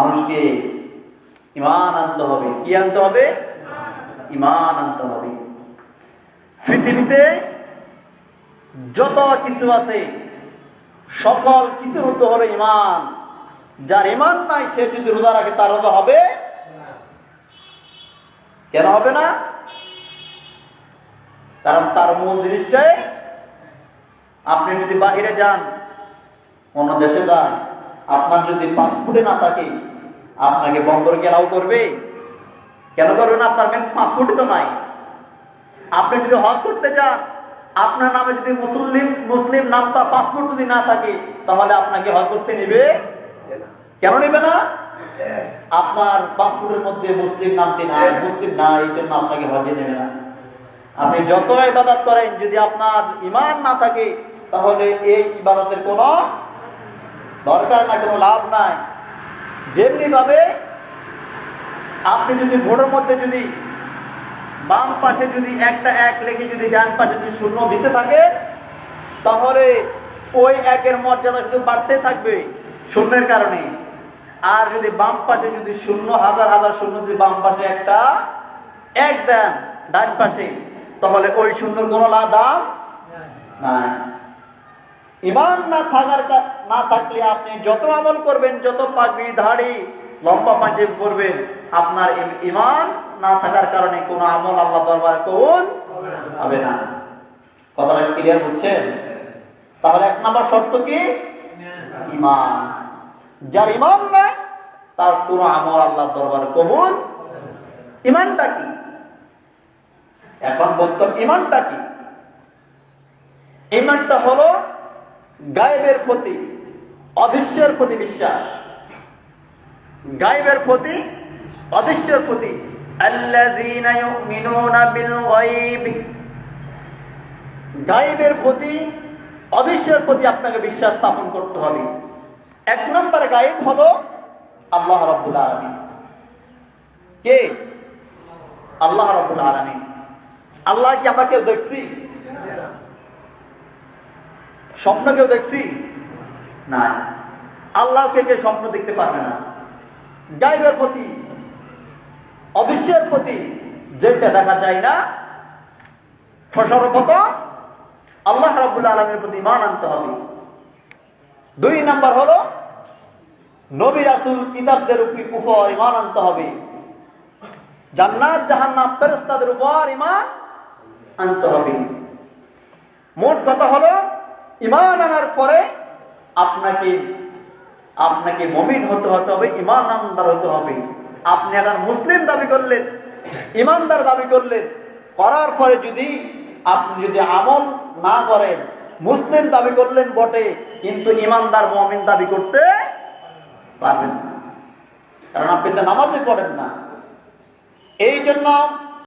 মানুষকে ইমান আনতে হবে। কি আনতে হবে? ইমান আনতে হবে। পৃথিবীতে যত কিছু আছে, সকল কিছুর উদ্য হলো ইমান যার ইমান নাই, সে যদি রোজা রাখে, তার রোজা হবে কেন হবে না? কারণ তার মূল জিনিসটাই আপনি যদি বাহিরে যান, অন্য দেশে যান, আপনার যদি পাসপোর্টে না থাকে আপনাকে বন্দর গেলাও করবে। কেন করবে না, আপনার মেন পাসপোর্টই তো নাই। আপনি যদি হজ করতে যান, আপনার নামে যদি মুসলিম মুসলিম নামটা পাসপোর্ট যদি না থাকে, তাহলে আপনাকে হজ করতে নেবে? কেন নেবে না? আপনার পাসপোর্টের মধ্যে মুসলিম নামটি নাই, মুসলিম না এই জন্য আপনাকে হজে নেবে না। আপনি যত ইবাদত করেন, যদি আপনার ইমান না থাকে, তাহলে এই ইবাদতের কোনো দরকার না কোনো লাভ নাই। যেমনি ভাবে আপনি যদি ভোটের মধ্যে যদি বাম পাশে যদি একটা এক লেখে যদি ডান পাশে যদি শূন্য দিতে থাকে তাহলে ওই একের মর্যাদা শুধু বাড়তে থাকবে শূন্যের কারণে। আর যদি বাম পাশে যদি শূন্য হাজার হাজার শূন্য যদি বাম পাশে একটা এক দেন ডান পাশে তাহলে ওই শূন্যর কোনো লা দাম নাই। ইমান না থাকার না থাকলে আপনি যত আমল করবেন, যত পাগড়ি ধাড়ি লম্বা পাঞ্জাবি পরবেন আপনার ইমান না থাকার কারণে কোনো আমল আল্লাহ দরবার কবুল হবে না। কথাটা ক্লিয়ার বুঝছেন? তাহলে এক নম্বর শর্ত কি? ইমান। যার ইমান নাই, তার কোনো আমল আল্লাহ দরবার কবুল ইমানটা কি? এখন বলতাম ইমানটা কি? ইমানটা হলো গায়েবের ক্ষতি অদৃশ্যের প্রতি বিশ্বাস। গায়েবের প্রতি অদৃশ্যের প্রতি গায়েবের ক্ষতি অদৃশ্যের প্রতি আপনাকে বিশ্বাস স্থাপন করতে হবে। এক নম্বর গায়েব হলো আল্লাহ রব্বুল আলমী কে? আল্লাহ রব্বুল আলমী আল্লাহ কি আমাকে দেখছি? স্বপ্ন কেউ দেখছি? না আল্লাহকে কেউ স্বপ্ন দেখতে পারবে না? গাইবের প্রতি, অদৃশ্যের প্রতি যেটা দেখা যায় না, সর্বপ্রথম আল্লাহ রাবুল আলমের প্রতি মান আনতে হবে। দুই নাম্বার হলো, নবী রাসুল কিতাবদের উপর কুফর ইমান আনতে হবে। জান্নাত, জাহান্নাম, ফেরেশতাদের উপর ইমান আনতে হবে। মোট কথা হলো ইমান আনার পরে আপনাকে আপনাকে মমিন হতে হতে হবে ইমান আনন্দার হতে হবে। আপনি এখন মুসলিম দাবি করলেন ইমানদার দাবি করলেন, করার পরে যদি আপনি যদি আমল না করেন, মুসলিম দাবি করলেন বটে, কিন্তু ইমানদার মমিন দাবি করতে পারবেন না। কারণ আপনি তো নামাজই পড়েন না। এই জন্য